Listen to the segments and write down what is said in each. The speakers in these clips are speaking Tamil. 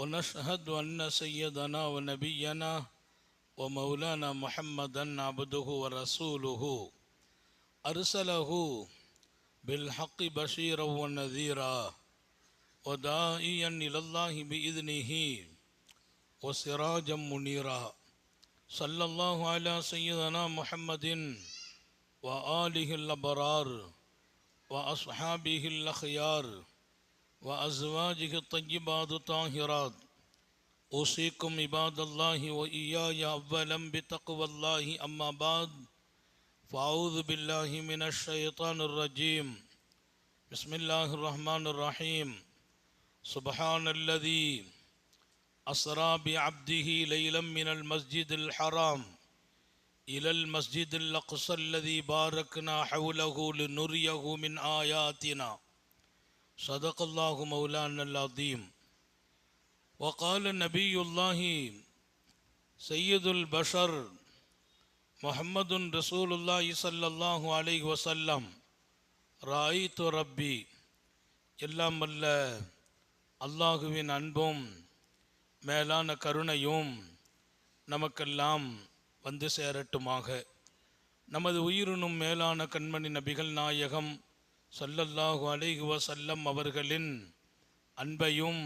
ونشهد أن سيدنا ونبينا ومولانا محمدا عبده ورسوله. أرسله بالحق بشيرا ونذيرا وداعيا إلى الله بإذنه وسراجا منيرا. صلى الله على سيدنا محمد وآله الأبرار وأصحابه الأخيار وأزواجه الطيبات الطاهرات. أوصيكم عباد الله وإياي أولا بتقوى الله. أما بعد فأعوذ بالله من الشيطان الرجيم. بسم الله الرحمن الرحيم. سبحان الذي أسرى بعبده ليلا من المسجد الحرام إلى المسجد الأقصى الذي باركنا حوله لنريه من آياتنا. صدق الله مولانا العظيم وقال نبي الله سيد البشر محمد رسول الله صلى الله عليه وسلم رأيت ربي எல்லாம் வல்ல அல்லாஹுவின் அன்பும் மேலான கருணையும் நமக்கெல்லாம் வந்து சேரட்டுமாக நமது உயிரினும் மேலான கண்மணி நபிகள் நாயகம் சொல்லல்லாஹு அலைஹி வசல்லம் அவர்களின் அன்பையும்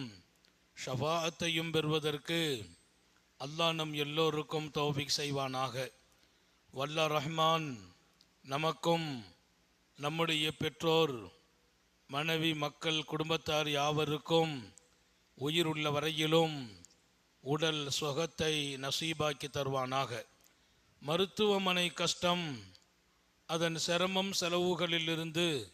ஷஃபாஅத்தையும் பெறுவதற்கு அல்லாஹ் நம் எல்லோருக்கும் தௌஃபிக் செய்வானாக. வல்ல ரஹ்மான் நமக்கும் நம்முடைய பெற்றோர் மனைவி மக்கள் குடும்பத்தார் யாவருக்கும் உயிர் உள்ள வரையிலும் உடல் சுகத்தை நசீபாக்கி தருவானாக. மருத்துவமனை கஷ்டம் அதன் சிரமம் செலவுகளிலிருந்து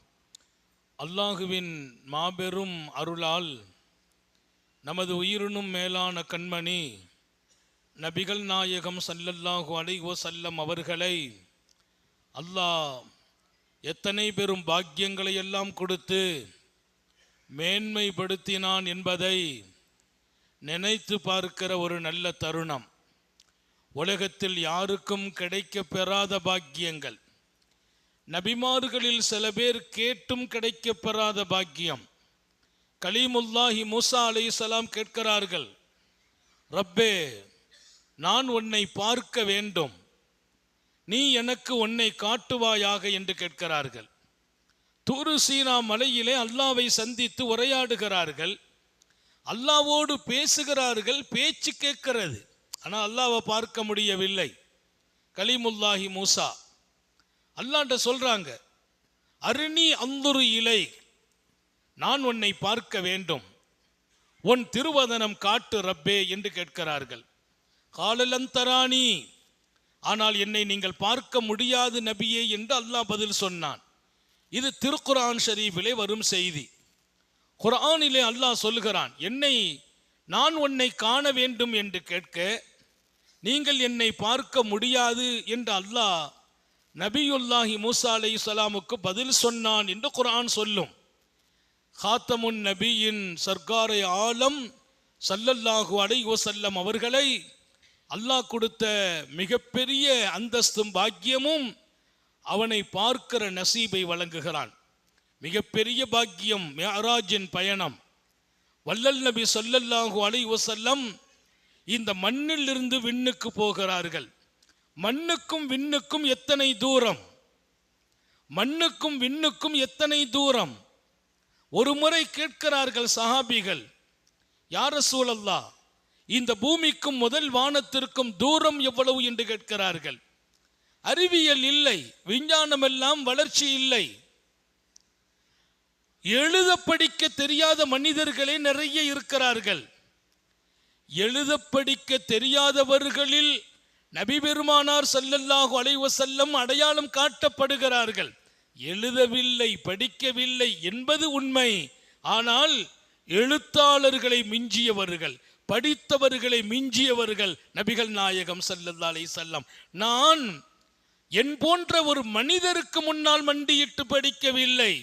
அல்லாஹுவின் மாபெரும் அருளால் நமது உயிரினும் மேலான கண்மணி நபிகள் நாயகம் சல்லல்லாஹு அலைஹோ சல்லம் அவர்களை அல்லாஹ் எத்தனை பெரும் பாக்கியங்களை எல்லாம் கொடுத்து மேன்மைப்படுத்தினான் என்பதை நினைத்து பார்க்கிற ஒரு நல்ல தருணம். உலகத்தில் யாருக்கும் கிடைக்க பெறாத பாக்கியங்கள். நபிமார்களில் சில பேர் கேட்டும் கிடைக்க பெறாத பாக்கியம். கலீமுல்லாஹி மூசா அலை கேட்கிறார்கள் ரப்பே நான் உன்னை பார்க்க வேண்டும். நீ எனக்கு உன்னை காட்டுவாயாக என்று கேட்கிறார்கள். தூரு சீனா மலையிலே அல்லாவை சந்தித்து உரையாடுகிறார்கள். அல்லாவோடு பேசுகிறார்கள் பேச்சு கேட்கிறது. ஆனால் அல்லாவை பார்க்க முடியவில்லை. கலிமுல்லாஹி மூசா அல்லாண்ட சொல்றாங்க அருணி அந்துரு இலை நான் உன்னை பார்க்க வேண்டும். உன் திருவதனம் காட்டு ரப்பே என்று கேட்கிறார்கள். காலலந்தராணி ஆனால் என்னை நீங்கள் பார்க்க முடியாது நபியே என்று அல்லாஹ் பதில் சொன்னான். இது திருக்குரான் ஷரீஃபிலே வரும் செய்தி. குரானிலே அல்லாஹ் சொல்கிறான் என்னை நான் உன்னை காண வேண்டும் என்று கேட்க நீங்கள் என்னை பார்க்க முடியாது என்று அல்லாஹ் நபியுல்லாஹி மூசா அலை சலாமுக்கு பதில் சொன்னான் என்று குரான் சொல்லும். ஹாத்தமுன் நபியின் சர்க்காரை ஆலம் சல்லல்லாஹு அலை செல்லம் அவர்களை அல்லாஹ் கொடுத்த மிகப்பெரிய அந்தஸ்தும் பாக்கியமும் அவனை பார்க்கிற நசீபை வழங்குகிறான். மிகப்பெரிய பாக்கியம் மேராஜின் பயணம். வல்லல் நபி சொல்லல்லாஹு அலை வசல்லம் இந்த மண்ணில் இருந்து விண்ணுக்கு போகிறார்கள். மண்ணுக்கும் விண்ணுக்கும் எத்தனை தூரம்? மண்ணுக்கும் விண்ணுக்கும் எத்தனை தூரம்? ஒரு முறை கேட்கிறார்கள் சஹாபிகள் யார சூழல்லா இந்த பூமிக்கும் முதல் வானத்திற்கும் தூரம் எவ்வளவு? என்று கேட்கிறார்கள். அறிவியல் இல்லை விஞ்ஞானம் எல்லாம் வளர்ச்சி இல்லை. எழுத படிக்க தெரியாத மனிதர்களே நிறைய இருக்கிறார்கள். எழுத படிக்க தெரியாதவர்களில் நபி பெருமானார் ஸல்லல்லாஹு அலைவ செல்லம் அடையாளம் காட்டப்படுகிறார்கள். எழுதவில்லை படிக்கவில்லை என்பது உண்மை. ஆனால் எழுத்தாளர்களை மிஞ்சியவர்கள் படித்தவர்களை மிஞ்சியவர்கள் நபிகள் நாயகம் ஸல்லல்லாஹு அலை செல்லம் நான் என் போன்ற ஒரு மனிதருக்கு முன்னால் மண்டியிட்டு படிக்கவில்லை.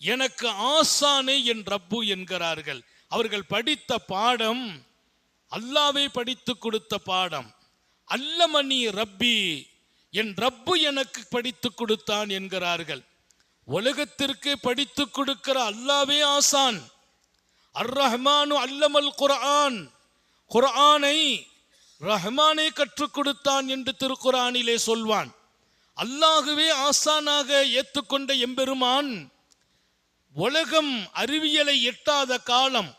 எனக்கு ஆசானே என் ரப்பு என்கிறார்கள். அவர்கள் படித்த பாடம் அல்லாவே படித்து கொடுத்த பாடம். அல்லமணி ரப்பி என் ரப்பு எனக்கு படித்து கொடுத்தான் என்கிறார்கள். உலகத்திற்கு படித்து கொடுக்கிற அல்லாவே ஆசான். அர் ரஹ்மானு அல்லமல் குரான் குரானை ரஹ்மானே கற்றுக் கொடுத்தான் என்று திருக்குரானிலே சொல்வான். அல்லாகவே ஆசானாக ஏற்றுக்கொண்ட எம்பெருமான் உலகம் அறிவியலை எட்டாத காலம்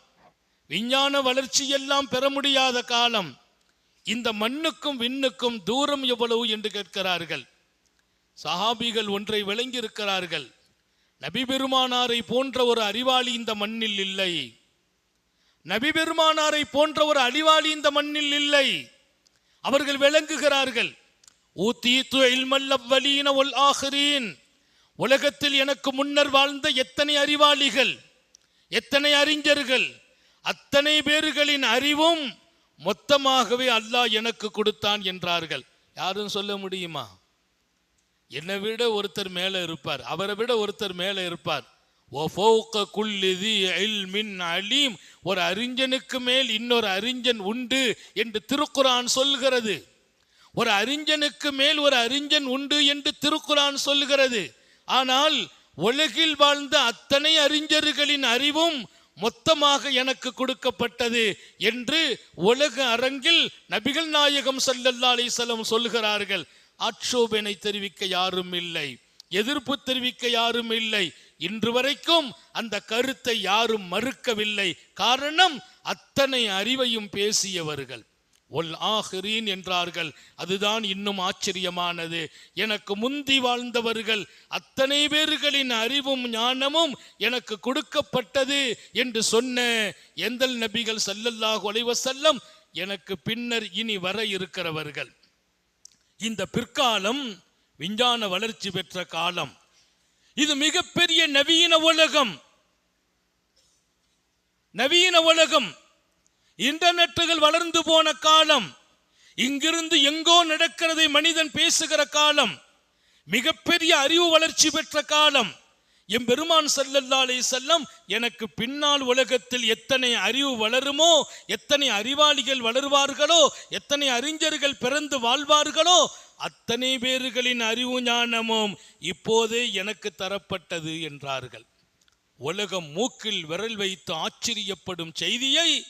விஞ்ஞான வளர்ச்சியெல்லாம் பெற முடியாத காலம் இந்த மண்ணுக்கும் விண்ணுக்கும் தூரம் எவ்வளவு என்று கேட்கிறார்கள். சஹாபிகள் ஒன்றை விளங்கியிருக்கிறார்கள். நபி பெருமானாரை போன்ற ஒரு அறிவாளி இந்த மண்ணில் இல்லை. நபி பெருமானாரை போன்ற ஒரு அறிவாளி இந்த மண்ணில் இல்லை. அவர்கள் விளங்குகிறார்கள். ஊத்தீத்து இல்மல் ஒல் ஆஹரீன். உலகத்தில் எனக்கு முன்னர் வாழ்ந்த எத்தனை அறிவாளிகள் எத்தனை அறிஞர்கள் அத்தனை பேர்களின் அறிவும் மொத்தமாகவே அல்லாஹ் எனக்கு கொடுத்தான் என்றார்கள். யாரும் சொல்ல முடியுமா? என்னை விட ஒருத்தர் மேலே இருப்பார். அவரை விட ஒருத்தர் மேலே இருப்பார். ஓ அலீம். ஒரு அறிஞனுக்கு மேல் இன்னொரு அறிஞன் உண்டு என்று திருக்குறான் சொல்கிறது. ஒரு அறிஞனுக்கு மேல் ஒரு அறிஞன் உண்டு என்று திருக்குறான் சொல்கிறது. ஆனால் உலகில் வாழ்ந்த அத்தனை அறிஞர்களின் அறிவும் மொத்தமாக எனக்கு கொடுக்கப்பட்டது என்று உலக அரங்கில் நபிகள் நாயகம் சல்லல்லா அலிசலம் சொல்கிறார்கள் ஆட்சோபனை தெரிவிக்க யாரும் இல்லை. எதிர்ப்பு தெரிவிக்க யாரும் இல்லை. இன்று வரைக்கும் அந்த கருத்தை யாரும் மறுக்கவில்லை. காரணம் அத்தனை அறிவையும் பேசியவர்கள். ஒல் ஆஹிரீன் என்றார்கள். அதுதான் இன்னும் ஆச்சரியமானது. எனக்கு முந்தி வாழ்ந்தவர்கள் அத்தனை பேர்களின் அறிவும் ஞானமும் எனக்கு கொடுக்கப்பட்டது என்று சொன்ன எந்தல் நபிகள் ஸல்லல்லாஹு அலைஹி செல்லம் எனக்கு பின்னர் இனி வர இருக்கிறவர்கள். இந்த பிற்காலம் விஞ்ஞான வளர்ச்சி பெற்ற காலம். இது மிகப்பெரிய நவீன உலகம். நவீன உலகம். இன்டர்நெட்டுகள் வளர்ந்து போன காலம் இங்கிருந்து எங்கோ நடக்கிறதை மனிதன் பேசுகிற காலம் மிகப்பெரிய அறிவு வளர்ச்சி பெற்ற காலம். எம்பெருமான் பெருமான் செல்லம் எனக்கு பின்னால் உலகத்தில் எத்தனை அறிவு வளருமோ எத்தனை அறிவாளிகள் வளருவார்களோ எத்தனை அறிஞர்கள் பிறந்து வாழ்வார்களோ அத்தனை பேர்களின் அறிவு ஞானமும் இப்போதே எனக்கு தரப்பட்டது என்றார்கள். உலகம் மூக்கில் விரல் வைத்து ஆச்சரியப்படும் செய்தியை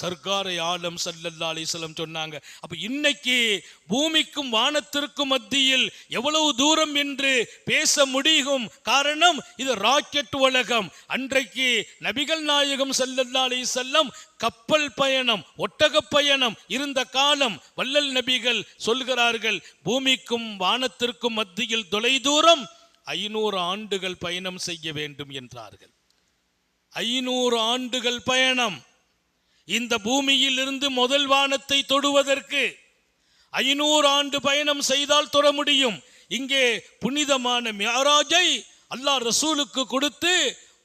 சர்க்காரை ஆலம் சல்லல்லா அலிஸ்லம் சொன்னாங்க. அப்ப இன்னைக்கு பூமிக்கும் வானத்திற்கும் மத்தியில் எவ்வளவு தூரம் என்று பேச முடியும்? காரணம் இது ராக்கெட் உலகம். அன்றைக்கு நபிகள் நாயகம் சல்லல்லா அலிசல்லம் கப்பல் பயணம் ஒட்டக பயணம் இருந்த காலம் வள்ளல் நபிகள் சொல்கிறார்கள் பூமிக்கும் வானத்திற்கும் மத்தியில் தொலைதூரம் ஐநூறு ஆண்டுகள் பயணம் செய்ய வேண்டும் என்றார்கள். ஐநூறு ஆண்டுகள் பயணம். இந்த பூமியில் இருந்து முதல் வானத்தை தொடுவதற்கு ஐநூறு ஆண்டு பயணம் செய்தால் தொட முடியும். இங்கே புனிதமான மியாராஜை அல்லாஹ் ரசூலுக்கு கொடுத்து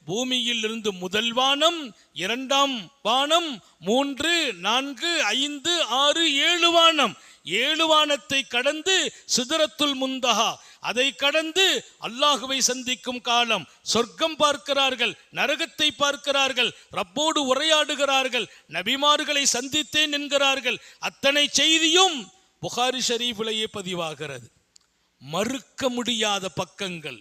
பூமியில் இருந்து முதல் வானம் இரண்டாம் வானம் மூன்று நான்கு ஐந்து ஆறு ஏழு வானம். ஏழு வானத்தை கடந்து சிதறத்துல் முந்தகா அதை கடந்து அல்லாஹுவை சந்திக்கும் காலம். சொர்க்கம் பார்க்கிறார்கள் நரகத்தை பார்க்கிறார்கள் ரப்போடு உரையாடுகிறார்கள் நபிமார்களை சந்தித்தேன் என்கிறார்கள். அத்தனை செய்தியும் புகாரி ஷரீஃபிலேயே பதிவாகிறது. மறுக்க முடியாத பக்கங்கள்.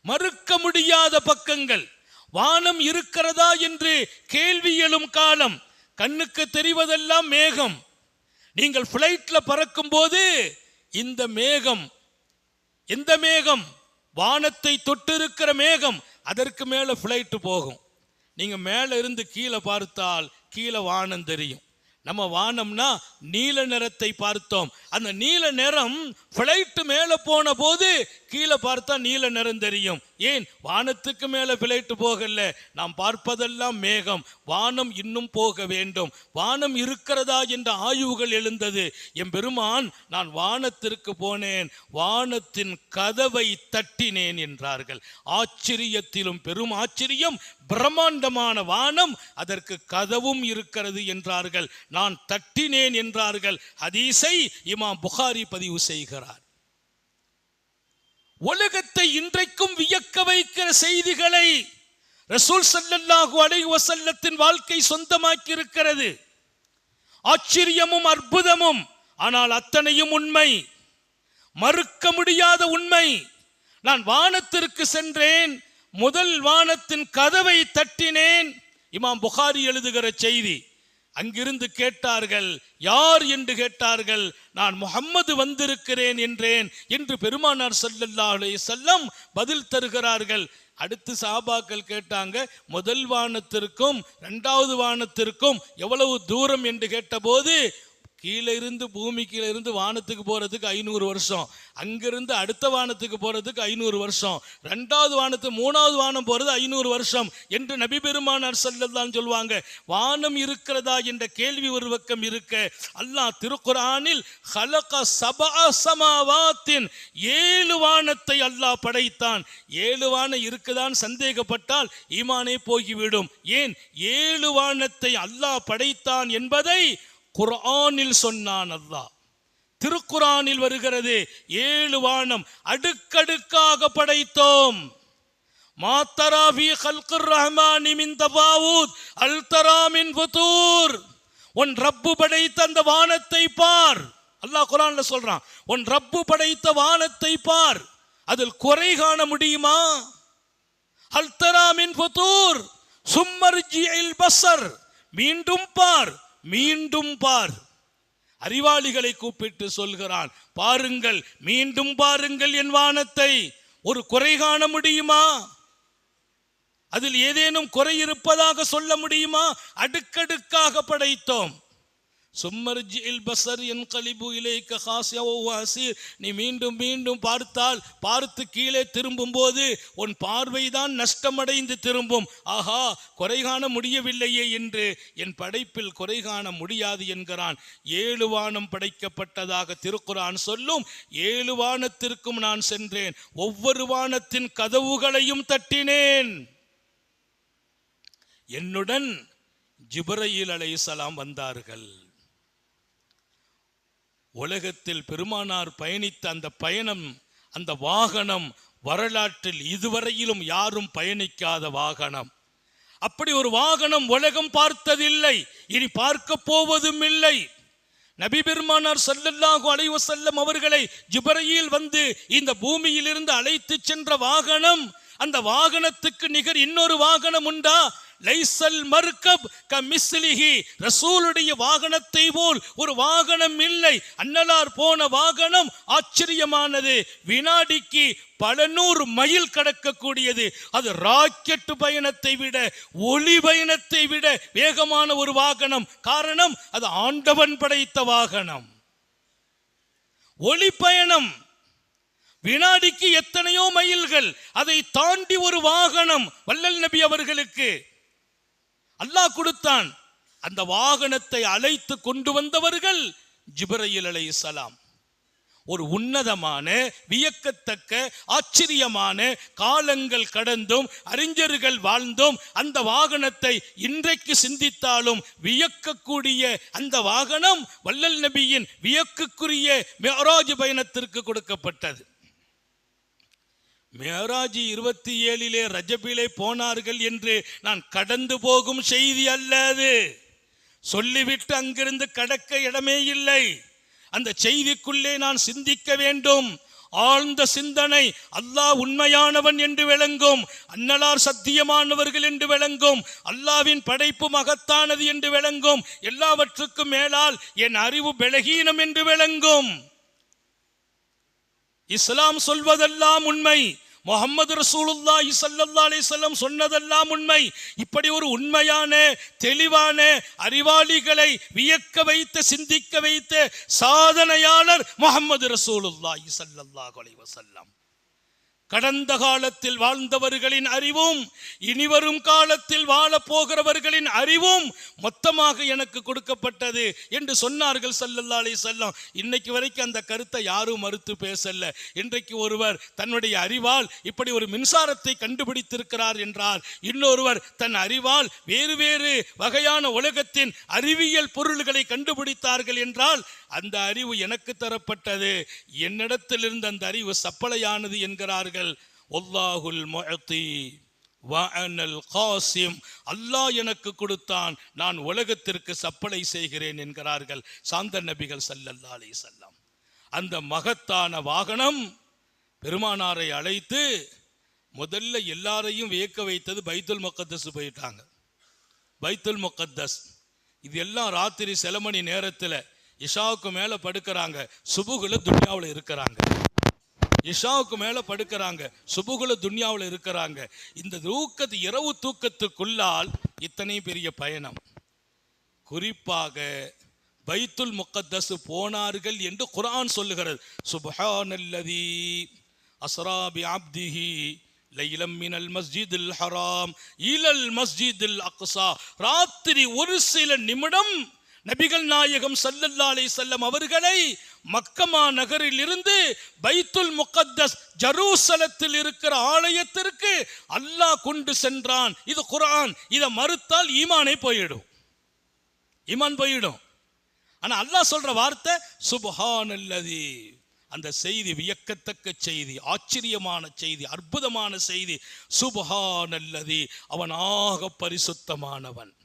மறுக்க முடியாத பக்கங்கள். வானம் இருக்கிறதா என்று கேள்வி எழும் காலம். கண்ணுக்கு தெரிவதெல்லாம் மேகம். நீங்கள் ஃப்ளைட்ல பறக்கும் போது இந்த மேகம் எந்த மேகம்? வானத்தை தொட்டிருக்கிற மேகம். அதற்கு மேலே ஃப்ளைட்டு போகும். நீங்கள் மேலே இருந்து கீழே பார்த்தால் கீழே வானம் தெரியும். நம்ம வானம்னா நீல நிறத்தை பார்த்தோம். அந்த நீல நிறம் ஃப்ளைட்டு மேலே போன போது கீழே பார்த்தா நீல நிறம் தெரியும். ஏன் வானத்துக்கு மேலே விளையிட்டு போகல? நாம் பார்ப்பதெல்லாம் மேகம். வானம் இன்னும் போக வேண்டும். வானம் இருக்கிறதா என்ற ஆய்வுகள் எழுந்தது. என் பெருமான் நான் வானத்திற்கு போனேன். வானத்தின் கதவை தட்டினேன் என்றார்கள். ஆச்சரியத்திலும் பெரும் ஆச்சரியம். பிரம்மாண்டமான வானம். அதற்கு கதவும் இருக்கிறது என்றார்கள். நான் தட்டினேன் என்றார்கள். ஹதீஸை இமாம் புகாரி பதிவு செய்கிறார். உலகத்தை இன்றைக்கும் வியக்க வைக்கிற செய்திகளை ரசூல் சல்லல்லாஹு அலைஹி வசல்லத்தின் வாழ்க்கை சொந்தமாக்கி இருக்கிறது ஆச்சரியமும் அற்புதமும் ஆனால் அத்தனையும் உண்மை. மறுக்க முடியாத உண்மை. நான் வானத்திற்கு சென்றேன் முதல் வானத்தின் கதவை தட்டினேன் இமாம் புகாரி எழுதுகிற செய்தி. அங்கிருந்து கேட்டார்கள் யார் என்று கேட்டார்கள்? நான் முகம்மது வந்திருக்கிறேன் என்றேன் என்று பெருமானார் ஸல்லல்லாஹு செல்லம் பதில் தருகிறார்கள். அடுத்து சாபாக்கள் கேட்டாங்க முதல் வானத்திற்கும் இரண்டாவது வானத்திற்கும் எவ்வளவு தூரம்? என்று கேட்டபோது கீழே இருந்து பூமி கீழே இருந்து வானத்துக்கு போறதுக்கு ஐநூறு வருஷம். அங்கிருந்து அடுத்த வானத்துக்கு போறதுக்கு ஐநூறு வருஷம். ரெண்டாவது வானத்து மூணாவது வானம் போறது ஐநூறு வருஷம் என்று நபி பெருமானார் சொல்லதான் சொல்லுவாங்க. வானம் இருக்கிறதா என்ற கேள்வி ஒரு பக்கம் இருக்க. அல்லாஹ் திருக்குறானில் ஹலக சபாசமாவாத்தின் ஏழு வானத்தை அல்லாஹ் படைத்தான். ஏழு வானம் இருக்குதான் சந்தேகப்பட்டால் ஈமானே போய்விடும் ஏன்? ஏழு வானத்தை அல்லாஹ் படைத்தான் என்பதை குரானில் சொன்னான் அல்லாஹ். திருக்குரானில் வருகிறது ஏழு வானம் அடுக்கடுக்காக படைத்தோம். மாத்தரா ஃபீ ஹல்குர் ரஹ்மானி மின் தபாவூத் அல் மின் உன் ரப்பு படைத்த அந்த வானத்தை பார். அல்லாஹ் குரான்ல சொல்றான் உன் ரப்பு படைத்த வானத்தை பார். அதில் குறை காண முடியுமா? அல்தராமின் புதூர் மின் ஃபுதூர் சும்மர்ஜிஇல் மீண்டும் பார். மீண்டும் பார். அறிவாளிகளை கூப்பிட்டு சொல்கிறான் பாருங்கள் மீண்டும் பாருங்கள் என் வானத்தை. ஒரு குறை காண முடியுமா? அதில் ஏதேனும் குறை இருப்பதாக சொல்ல முடியுமா? அடுக்கடுக்காக படைத்தோம். சும்மர்ஜில் பசர் என் கலிபு இலைக்க ஹாசியர் நீ மீண்டும் மீண்டும் பார்த்தால் பார்த்து கீழே திரும்பும் போது உன் பார்வைதான் நஷ்டமடைந்து திரும்பும். ஆஹா குறை காண முடியவில்லையே என்று என் படைப்பில் குறை காண முடியாது என்கிறான். ஏழு வானம் படைக்கப்பட்டதாக திருக்குறான் சொல்லும் ஏழு வானத்திற்கும் நான் சென்றேன். ஒவ்வொரு வானத்தின் கதவுகளையும் தட்டினேன். என்னுடன் ஜிப்ரயில் அலைஹிஸ்ஸலாம் வந்தார்கள். உலகத்தில் பெருமானார் பயணித்த அந்த பயணம் அந்த வாகனம் வரலாற்றில் இதுவரையிலும் யாரும் பயணிக்காத வாகனம். அப்படி ஒரு வாகனம் உலகம் பார்த்ததில்லை இனி பார்க்க போவதும் இல்லை. நபி பெருமானார் சல்லல்லாஹு அலைவசல்லம் அவர்களை ஜிபரையில் வந்து இந்த பூமியிலிருந்து அழைத்து சென்ற வாகனம் அந்த வாகனத்துக்கு நிகர் இன்னொரு வாகனம் உண்டா? லைசல் மர்கப் கமிஸ்லிஹி. ரசூலுடைய வாகனத்தை போல் ஒரு வாகனம் இல்லை. அன்னலார் போன வாகனம் ஆச்சரியமானது. வினாடிக்கு பல நூறு மைல் கடக்கக்கூடியது. அது ராக்கெட் பயணத்தை விட ஒளி பயணத்தை விட வேகமான ஒரு வாகனம். காரணம் அது ஆண்டவன் படைத்த வாகனம். ஒளி பயணம். வினாடிக்கு எத்தனையோ மைல்கள் அதை தாண்டி ஒரு வாகனம் வல்லல் நபி அவர்களுக்கு. அல்லாஹ் கொடுத்தான். அந்த வாகனத்தை அழைத்து கொண்டு வந்தவர்கள் ஜிபரையில் அலை சலாம். ஒரு உன்னதமான வியக்கத்தக்க ஆச்சரியமான காலங்கள் கடந்தும் அறிஞர்கள் வாழ்ந்தும் அந்த வாகனத்தை இன்றைக்கு சிந்தித்தாலும் வியக்கக்கூடிய அந்த வாகனம் வல்லல் நபியின் வியக்குக்குரிய மெராஜ் பயணத்திற்கு கொடுக்கப்பட்டது. மேராஜி இருபத்தி ஏழிலே ரஜபிலே போனார்கள் என்று நான் கடந்து போகும் செய்தி அல்ல அது. சொல்லிவிட்டு அங்கிருந்து கடக்க இடமே இல்லை. அந்த செய்திக்குள்ளே நான் சிந்திக்க வேண்டும். ஆழ்ந்த சிந்தனை அல்லாஹ் உண்மையானவன் என்று விளங்கும் அன்னலார் சத்தியமானவர்கள் என்று விளங்கும் அல்லாவின் படைப்பு மகத்தானது என்று விளங்கும் எல்லாவற்றுக்கும் மேலால் என் அறிவு பலகீனம் என்று விளங்கும். இஸ்லாம் சொல்வதெல்லாம் உண்மை. முகமது ரசூலுல்லாஹி ஸல்லல்லாஹு அலைஹி வஸல்லம் சொன்னதெல்லாம் உண்மை. இப்படி ஒரு உண்மையான தெளிவான அறிவாளிகளை வியக்க வைத்த சிந்திக்க வைத்த சாதனையாளர் முகமது ரசூலுல்லாஹி ஸல்லல்லாஹு அலைஹி வஸல்லம். கடந்த காலத்தில் வாழ்ந்தவர்களின் அறிவும் இனிவரும் காலத்தில் வாழப் போகிறவர்களின் அறிவும் மொத்தமாக எனக்கு கொடுக்கப்பட்டது என்று சொன்னார்கள் சல்லல்லா அலி செல்லம் இன்னைக்கு வரைக்கும் அந்த கருத்தை யாரும் மறுத்து பேசல. இன்றைக்கு ஒருவர் தன்னுடைய அறிவால் இப்படி ஒரு மின்சாரத்தை கண்டுபிடித்திருக்கிறார் என்றால் இன்னொருவர் தன் அறிவால் வேறு வேறு வகையான உலகத்தின் அறிவியல் பொருள்களை கண்டுபிடித்தார்கள் என்றால் அந்த அறிவு எனக்கு தரப்பட்டது. என்னிடத்திலிருந்து அந்த அறிவு சப்பளையானது என்கிறார்கள். ஒல்லாஹுல் மொழத்தி வஅனல் காசிம். அல்லாஹ் எனக்கு கொடுத்தான் நான் உலகத்திற்கு சப்பளை செய்கிறேன் என்கிறார்கள் சாந்த நபிகள் சல்லல்லா அலைஹி வஸல்லம். அந்த மகத்தான வாகனம் பெருமானாரை அழைத்து முதல்ல எல்லாரையும் வியக்க வைத்தது பைத்துல் முக்கத்தஸ் போயிட்டாங்க. பைத்துல் முக்கத்தஸ் இது எல்லாம் ராத்திரி சில மணி நேரத்தில் இஷாவுக்கு மேலே படுக்கிறாங்க சுபுகுல துன்யாவில் இருக்கிறாங்க. இஷாவுக்கு மேலே படுக்கிறாங்க. சுபுகுல துன்யாவில் இருக்கிறாங்க. இந்த தூக்கத்து இரவு தூக்கத்துக்குள்ளால் இத்தனை பெரிய பயணம். குறிப்பாக பைத்துல் முக்கத்தசு போனார்கள் என்று குரான் சொல்லுகிறது. சுபஹானல்லதி அசராபி ஆப்திஹி அப்திஹி லைலம் மினல் மஸ்ஜிதில் ஹராம் இலல் மஸ்ஜிதில் அக்ஸா. ராத்திரி ஒரு சில நிமிடம் நபிகள் நாயகம் சல்லல்லா அலைஹி செல்லம் அவர்களை மக்கமா நகரில் இருந்து பைத்துல் முகத்தஸ் ஜரூசலத்தில் இருக்கிற ஆலயத்திற்கு அல்லாஹ் கொண்டு சென்றான். இது குரான் இதை மறுத்தால் ஈமானே போயிடும். ஈமான் போயிடும். ஆனால் அல்லாஹ் சொல்ற வார்த்தை சுப்ஹானல்லதி. அந்த செய்தி வியக்கத்தக்க செய்தி ஆச்சரியமான செய்தி அற்புதமான செய்தி. சுப்ஹானல்லதி. அவன் ஆக பரிசுத்தமானவன்.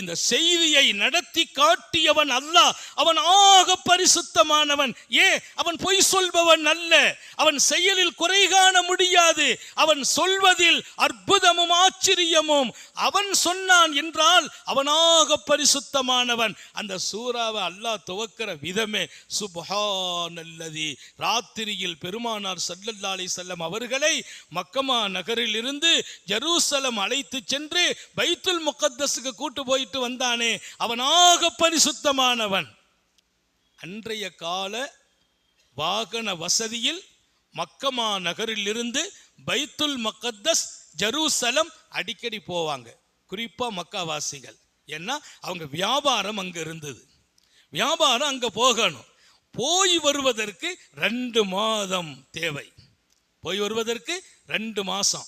இந்த செய்தியை நடத்தி காட்டியவன் அல்லாஹ் அவன் ஆக பரிசுத்தமானவன். ஏ அவன் பொய் சொல்பவன் அல்ல. அவன் செயலில் குறை காண முடியாது. அவன் சொல்வதில் அற்புதமும் ஆச்சரியமும். அவன் சொன்னான் என்றால் அவனாக பரிசுத்தமானவன். அந்த சூறாவை அல்லாஹ் துவக்கிற விதமே சுப்ஹானல்லதி. ராத்திரியில் பெருமானார் ஸல்லல்லாஹு செல்லம் அவர்களை மக்கமா நகரில் இருந்து ஜெருசலம் அழைத்து சென்று பைத்துல் முகத்தஸுக்கு கூட்டு போய் போயிட்டு வந்தானே அவனாக பரிசுத்தமானவன். அன்றைய கால வாகன வசதியில் மக்கமா நகரில் இருந்து பைத்துல் மக்கத்தஸ் ஜெருசலம் அடிக்கடி போவாங்க. குறிப்பா மக்காவாசிகள். ஏன்னா அவங்க வியாபாரம் அங்க இருந்தது. வியாபாரம் அங்க போகணும். போய் வருவதற்கு ரெண்டு மாதம் தேவை. போய் வருவதற்கு ரெண்டு மாசம்.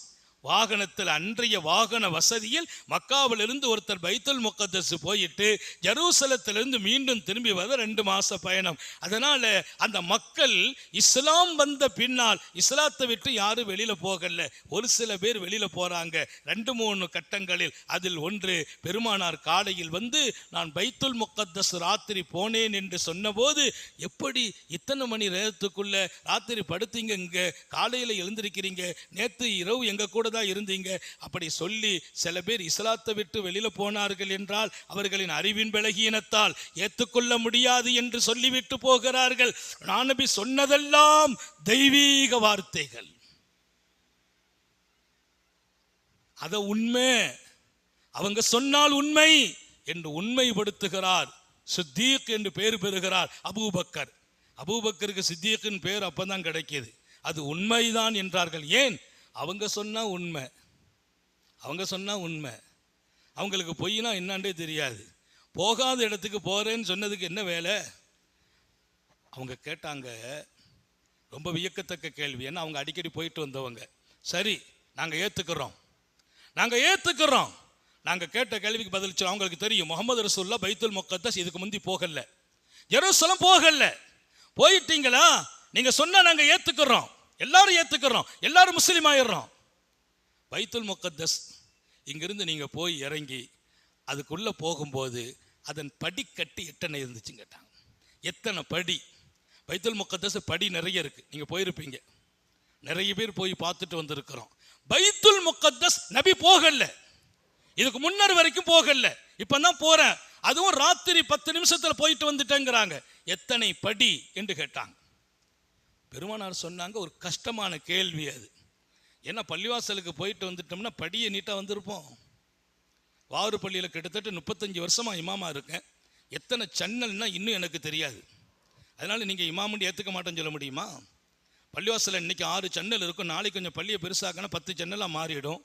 வாகனத்தில் அன்றைய வாகன வசதியில் மக்காவிலிருந்து ஒருத்தர் பைத்துல் முகத்தஸ் போயிட்டு ஜெருசலத்திலிருந்து மீண்டும் திரும்பி வர ரெண்டு மாத பயணம். அதனால் அந்த மக்கள் இஸ்லாம் வந்த பின்னால் இஸ்லாத்தை விட்டு யாரும் வெளியில் போகல. ஒரு சில பேர் வெளியில் போகிறாங்க ரெண்டு மூணு கட்டங்களில் அதில் ஒன்று பெருமானார் காலையில் வந்து நான் பைத்துல் முகத்தஸ் ராத்திரி போனேன் என்று சொன்னபோது எப்படி இத்தனை மணி நேரத்துக்குள்ள ராத்திரி படுத்தீங்க இங்கே? காலையில் எழுந்திருக்கிறீங்க. நேற்று இரவு எங்கள் கூட தான் இருந்தீங்க. அப்படி சொல்லி சில பேர் இஸ்லாத்தை விட்டு வெளியில போனார்கள் என்றால் அவர்களின் அறிவின் பலகீனத்தால் ஏற்றுக்கொள்ள முடியாது என்று சொல்லிவிட்டு போகிறார்கள். நானபி சொன்னதெல்லாம் தெய்வீக வார்த்தைகள். அத உண்மை அவங்க சொன்னால் உண்மை என்று உண்மைப்படுத்துகிறார். சித்தீக் என்று பேர் பெறுகிறார் அபூபக்கர். அபூபக்கருக்கு சித்தீக்கின் பேர் அப்பதான் கிடைக்கிது. அது உண்மைதான் என்றார்கள். ஏன்? அவங்க சொன்னால் உண்மை. அவங்க சொன்னால் உண்மை. அவங்களுக்கு பொய்னா என்னான்றே தெரியாது. போகாத இடத்துக்கு போகிறேன்னு சொன்னதுக்கு என்ன வேலை? அவங்க கேட்டாங்க ரொம்ப வியக்கத்தக்க கேள்வி. ஏன்னா அவங்க அடிக்கடி போயிட்டு வந்தவங்க. சரி நாங்கள் ஏற்றுக்கிறோம் நாங்கள் ஏற்றுக்கிறோம் நாங்கள் கேட்ட கேள்விக்கு பதில் அவங்களுக்கு தெரியும். முகமது ரசூல்லா பைத்துல் முக்கத்தஸ் இதுக்கு முந்தி போகல. ஜெருசலம் போகல. போயிட்டீங்களா? நீங்கள் சொன்னால் நாங்கள் ஏற்றுக்கிறோம் எல்லாரும் ஏற்றுக்கிறோம் எல்லாரும் முஸ்லீம் ஆயிடுறோம். பைத்துல் முக்கத்தஸ் இங்கிருந்து நீங்கள் போய் இறங்கி அதுக்குள்ளே போகும்போது அதன் படிக்கட்டு எத்தனை இருந்துச்சுன்னு கேட்டாங்க. எத்தனை படி? பைத்துல் முக்கத்தஸ் படி நிறைய இருக்குது நீங்கள் போயிருப்பீங்க. நிறைய பேர் போய் பார்த்துட்டு வந்திருக்கிறோம். பைத்துல் முக்கத்தஸ் நபி போகல. இதுக்கு முன்னர் வரைக்கும் போகல. இப்பதான் போகிறேன் அதுவும் ராத்திரி பத்து நிமிஷத்தில் போயிட்டு வந்துட்டேங்கிறாங்க. எத்தனை படி? என்று கேட்டாங்க. பெருமானார் சொன்னாங்க ஒரு கஷ்டமான கேள்வி அது. ஏன்னா பள்ளிவாசலுக்கு போயிட்டு வந்துட்டோம்னா படியை நீட்டாக வந்திருப்போம். வாறு பள்ளியில் கிட்டத்தட்ட முப்பத்தஞ்சு வருஷமாக இமாமா இருக்கேன். எத்தனை சன்னல்னால் இன்னும் எனக்கு தெரியாது. அதனால் நீங்கள் இமாமுன்னு ஏற்றுக்க மாட்டேன்னு சொல்ல முடியுமா? பள்ளிவாசலில் இன்னைக்கு ஆறு சன்னல் இருக்கும். நாளைக்கு கொஞ்சம் பள்ளியை பெருசாக்கினா பத்து சன்னலாக மாறிடும்.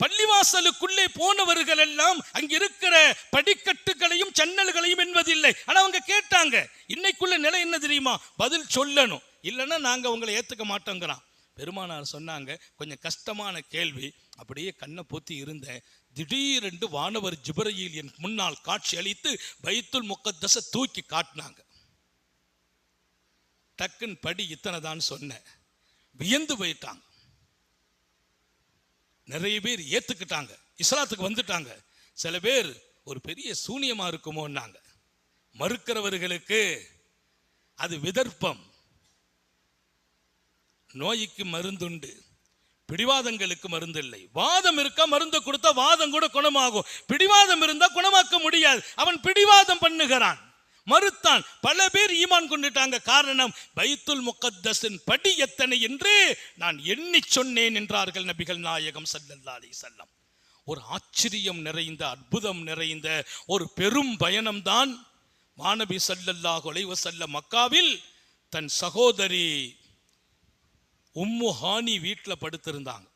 பள்ளிவாசலுக்குள்ளே போனவர்கள் எல்லாம் அங்கே இருக்கிற படிக்கட்டுகளையும் சன்னல்களையும் என்பதில்லை ஆனால் அவங்க கேட்டாங்க இன்னைக்குள்ள நிலை என்ன தெரியுமா? பதில் சொல்லணும். இல்லைன்னா நாங்கள் உங்களை ஏற்றுக்க மாட்டோங்கிறான். பெருமானார் சொன்னாங்க கொஞ்சம் கஷ்டமான கேள்வி. அப்படியே கண்ணை போத்தி இருந்தேன். திடீரென்று வானவர் ஜிபரையில் என் முன்னால் காட்சி அளித்து பைத்துல் முக்கத்தசை தூக்கி காட்டினாங்க. டக்குன்னு படி இத்தனை தான் சொன்னேன். வியந்து போயிட்டாங்க. நிறைய பேர் ஏத்துக்கிட்டாங்க. இஸ்லாத்துக்கு வந்துட்டாங்க. சில பேர் ஒரு பெரிய சூனியமா இருக்குமோன்னாங்க. மறுக்கிறவர்களுக்கு அது விதர்ப்பம். நோய்க்கு மருந்துண்டு. பிடிவாதங்களுக்கு மருந்து இல்லை வாதம் இருக்கா மருந்து கொடுத்தா வாதம் கூட குணமாகும். பிடிவாதம் இருந்தா குணமாக்க முடியாது. அவன் பிடிவாதம் பண்ணுகிறான். மறுத்தான் பல பேர் ஈமான் கொண்டுட்டாங்க. காரணம் பைத்துல் முகத்தஸின் படி எத்தனை என்று நான் எண்ணி சொன்னேன் என்றார்கள் நபிகள் நாயகம் சல்லல்லா அலி வஸல்லம். ஒரு ஆச்சரியம் நிறைந்த அற்புதம் நிறைந்த ஒரு பெரும் பயணம்தான் மாணவி சல்லல்லாஹ் அலைஹி செல்ல மக்காவில் தன் சகோதரி உம்மு ஹானி வீட்டில் படுத்திருந்தாங்க.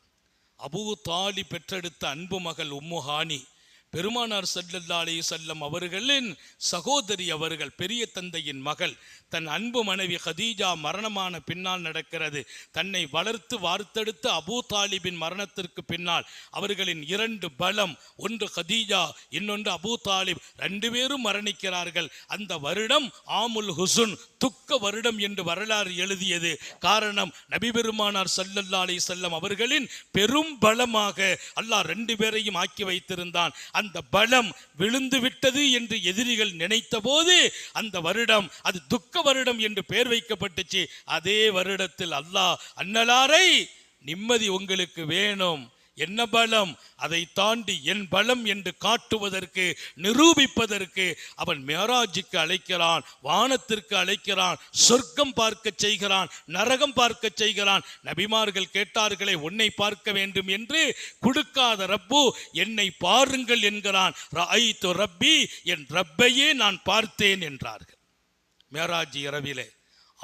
அபு தாலி பெற்றெடுத்த அன்பு மகள் உம்மு ஹானி பெருமானார் சல்லல்லா அலி வஸல்லம் அவர்களின் சகோதரி அவர்கள் பெரிய தந்தையின் மகள் தன் அன்பு மனைவி ஹதீஜா மரணமான பின்னால் நடக்கிறது. தன்னை வளர்த்து வார்த்தெடுத்த அபூ தாலிபின் மரணத்திற்கு பின்னால் அவர்களின் இரண்டு பலம் ஒன்று ஹதீஜா இன்னொன்று அபூ தாலிப் ரெண்டு பேரும் மரணிக்கிறார்கள். அந்த வருடம் ஆமுல் ஹுசுன் துக்க வருடம் என்று வரலாறு எழுதியது. காரணம் நபிபெருமானார் சல்லல்லா அலி அலைஹி அவர்களின் பெரும் பலமாக அல்லாஹ் ரெண்டு பேரையும் ஆக்கி வைத்திருந்தான். அந்த அந்த பலம் விழுந்து விட்டது என்று எதிரிகள் நினைத்த போது அந்த வருடம் அது துக்க வருடம் என்று பெயர் வைக்கப்பட்டுச்சு. அதே வருடத்தில் அல்லாஹ் அன்னலாரை நிம்மதி உங்களுக்கு வேணும். என்ன பலம்? அதை தாண்டி என் பலம் என்று காட்டுவதற்கு நிரூபிப்பதற்கு அவன் மேராஜுக்கு அழைக்கிறான் வானத்திற்கு அழைக்கிறான் சொர்க்கம் பார்க்க செய்கிறான் நரகம் பார்க்க செய்கிறான். நபிமார்கள் கேட்டார்களே உன்னை பார்க்க வேண்டும் என்று? கொடுக்காத ரப்பு என்னை பாருங்கள் என்கிறான். ரப்பி என் ரப்பையே நான் பார்த்தேன் என்றார்கள். மேராஜ் இரவிலே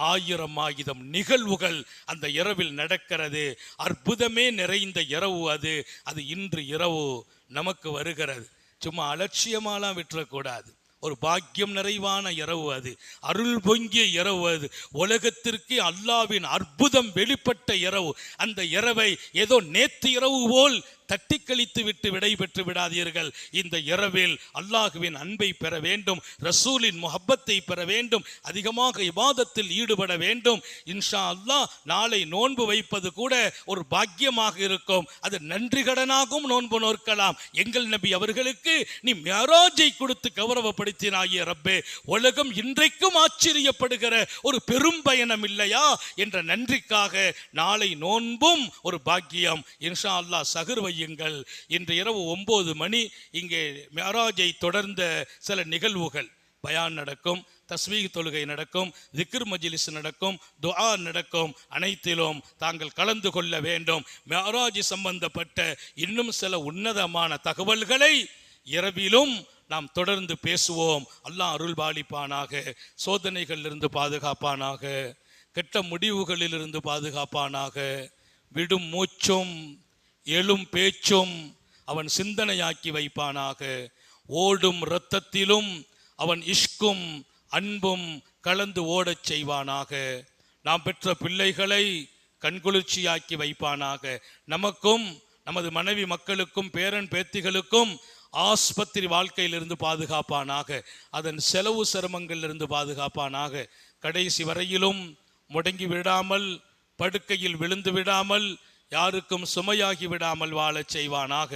ஆயிரம் ஆயிரம் நிகழ்வுகள் அந்த இரவில் நடக்கிறது. அற்புதமே நிறைந்த இரவு அது. அது இன்று இரவு நமக்கு வருகிறது. சும்மா அலட்சியமாலாம் விட்டுறக்கூடாது. ஒரு பாக்கியம் நிறைவான இரவு அது. அருள் பொங்கிய இரவு அது. உலகத்திற்கு அல்லாவின் அற்புதம் வெளிப்பட்ட இரவு. அந்த இரவை ஏதோ நேத்து இரவு போல் தட்டி கழித்து விட்டு விடை பெற்று விடாதீர்கள். இந்த இரவில் அல்லாஹுவின் அன்பை பெற வேண்டும் ரசூலின் முஹப்பத்தை பெற வேண்டும் அதிகமாக இபாதத்தில் ஈடுபட வேண்டும். இன்ஷா அல்லாஹ் நாளை நோன்பு வைப்பது கூட ஒரு பாக்கியமாக இருக்கும். அது நன்றி கடனாகவும் நோன்பு நோக்கலாம் எங்கள் நபி அவர்களுக்கு நீ மேராஜை கொடுத்து கௌரவப்படுத்தினாயே ரப்பே. உலகம் இன்றைக்கும் ஆச்சரியப்படுகிற ஒரு பெரும் பயணம் இல்லையா? என்ற நன்றிக்காக நாளை நோன்பும் ஒரு பாக்கியம். இன்ஷா அல்லாஹ் சகுர்வை வையுங்கள் இன்று இரவு ஒம்பது மணி இங்கே மியராஜை தொடர்ந்த சில நிகழ்வுகள். பயான் நடக்கும் தஸ்மீக தொழுகை நடக்கும் திக்ர் மஜிலிஸ் நடக்கும் துஆ நடக்கும். அனைத்திலும் தாங்கள் கலந்து கொள்ள வேண்டும். மேராஜ் சம்பந்தப்பட்ட இன்னும் சில உன்னதமான தகவல்களை இரவிலும் நாம் தொடர்ந்து பேசுவோம். அல்லாஹ் அருள் பாலிப்பானாக சோதனைகளிலிருந்து பாதுகாப்பானாக கெட்ட முடிவுகளிலிருந்து பாதுகாப்பானாக. விடும் மூச்சும் எழும் பேச்சும் அவன் சிந்தனையாக்கி வைப்பானாக. ஓடும் இரத்தத்திலும் அவன் இஷ்கும் அன்பும் கலந்து ஓடச் செய்வானாக. நாம் பெற்ற பிள்ளைகளை கண்குளிர்ச்சியாக்கி வைப்பானாக. நமக்கும் நமது மனைவி மக்களுக்கும் பேரன் பேத்திகளுக்கும் ஆஸ்பத்திரி வாழ்க்கையிலிருந்து பாதுகாப்பானாக. அதன் செலவு சிரமங்களிலிருந்து பாதுகாப்பானாக. கடைசி வரையிலும் முடங்கி விடாமல் படுக்கையில் விழுந்து விடாமல் யாருக்கும் சுமையாகி விடாமல் வாழச் செய்வானாக.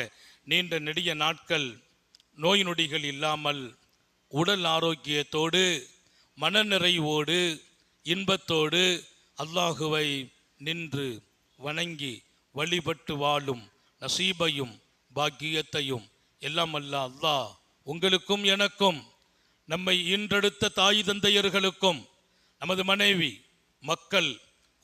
நீண்ட நெடிய நாட்கள் நோய் நொடிகள் இல்லாமல் உடல் ஆரோக்கியத்தோடு மனநிறைவோடு இன்பத்தோடு அல்லாஹுவை நின்று வணங்கி வழிபட்டு வாழும் நசீபையும் பாக்கியத்தையும் எல்லாம் அல்ல அல்லாஹ் உங்களுக்கும் எனக்கும் நம்மை ஈன்றெடுத்த தாய் தந்தையர்களுக்கும் நமது மனைவி மக்கள்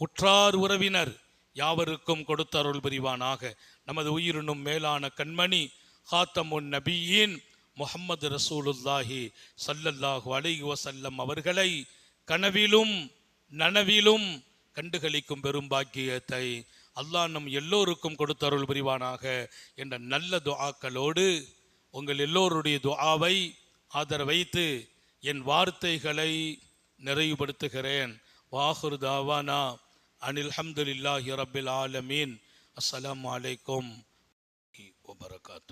உற்றார் உறவினர் யாவருக்கும் கொடுத்தருள் புரிவானாக. நமது உயிரினும் மேலான கண்மணி ஹாத்தமுன் நபியின் முகம்மது ரசூலுல்லாஹி சல்லல்லாஹு அலைஹி வசல்லம் அவர்களை கனவிலும் நனவிலும் கண்டுகளிக்கும் பெரும் பாக்கியத்தை அல்லாஹ் நம் எல்லோருக்கும் கொடுத்தருள் புரிவானாக என்ற நல்ல துஆக்களோடு உங்கள் எல்லோருடைய துஆவை ஆதரவைத்து என் வார்த்தைகளை நிறைவுபடுத்துகிறேன். வாகுர் தாவானா. ان الحمد للہ رب العالمین. السلام علیکم وبرکاتہ